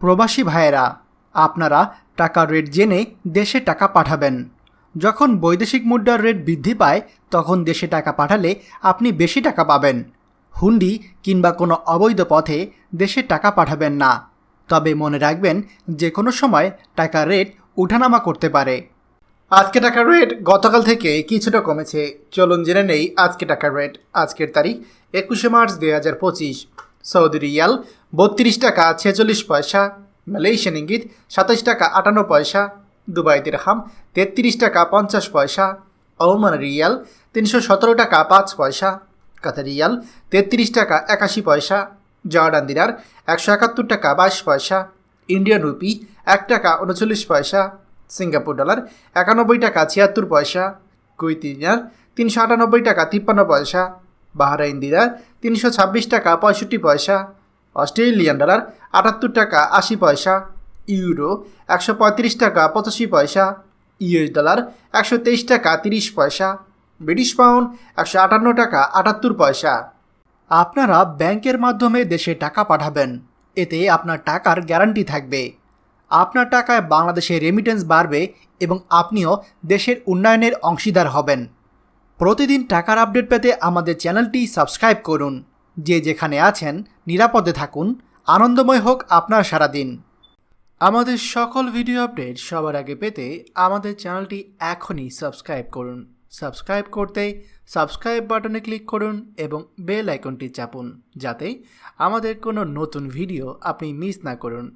প্রবাসী ভাইয়েরা, আপনারা টাকার রেট জেনে দেশে টাকা পাঠাবেন। যখন বৈদেশিক মুদ্রার রেট বৃদ্ধি পায়, তখন দেশে টাকা পাঠালে আপনি বেশি টাকা পাবেন। হুন্ডি কিংবা কোনো অবৈধ পথে দেশে টাকা পাঠাবেন না। তবে মনে রাখবেন যে কোনো সময় টাকার রেট উঠানামা করতে পারে। আজকে টাকার রেট গতকাল থেকে কিছুটা কমেছে। চলুন জেনে নেই আজকে টাকার রেট আজকের তারিখ একুশে মার্চ দুই হাজার পঁচিশ। সৌদি রিয়াল, বত্রিশ টাকা ছেচল্লিশ পয়সা, মালয়েশিয়ান ইঙ্গিত, সাতাশ টাকা আটান্ন পয়সা, দুবাই দিরহাম, তেত্রিশ টাকা পঞ্চাশ পয়সা ওমান রিয়াল, তিনশো সতেরো টাকা পাঁচ পয়সা, কাতার রিয়াল, তেত্রিশ টাকা একাশি পয়সা, জর্ডান দিনার একশো একাত্তর টাকা বাইশ পয়সা, ইন্ডিয়ান রুপি, এক টাকা উনচল্লিশ পয়সা, সিঙ্গাপুর ডলার, একানব্বই টাকা ছিয়াত্তর পয়সা কুইত দিনার, তিনশো আটানব্বই টাকা তিপ্পান্ন পয়সা, বাহরাইন দিনার তিনশো ছাব্বিশ টাকা পঁয়ষট্টি পয়সা, অস্ট্রেলিয়ান ডলার আটাত্তর টাকা আশি পয়সা, ইউরো একশো পঁয়ত্রিশ টাকা পঁচাশি পয়সা, ইউএস ডলার একশো তেইশ টাকা তিরিশ পয়সা, ব্রিটিশ পাউন্ড একশো আটান্ন টাকা আটাত্তর পয়সা। আপনারা ব্যাংকের মাধ্যমে দেশে টাকা পাঠাবেন, এতে আপনার টাকার গ্যারান্টি থাকবে। আপনার টাকায় বাংলাদেশে রেমিটেন্স বাড়বে এবং আপনিও দেশের উন্নয়নের অংশীদার হবেন। প্রতিদিন টাকার আপডেট পেতে আমাদের চ্যানেলটি সাবস্ক্রাইব করুন। যে যেখানে আছেন, নিরাপদে থাকুন। আনন্দময় হোক আপনার সারাদিন। আমাদের সকল ভিডিও আপডেট সবার আগে পেতে আমাদের চ্যানেলটি এখনই সাবস্ক্রাইব করুন। সাবস্ক্রাইব করতে সাবস্ক্রাইব বাটনে ক্লিক করুন এবং বেল আইকনটি চাপুন, যাতে আমাদের কোনো নতুন ভিডিও আপনি মিস না করুন।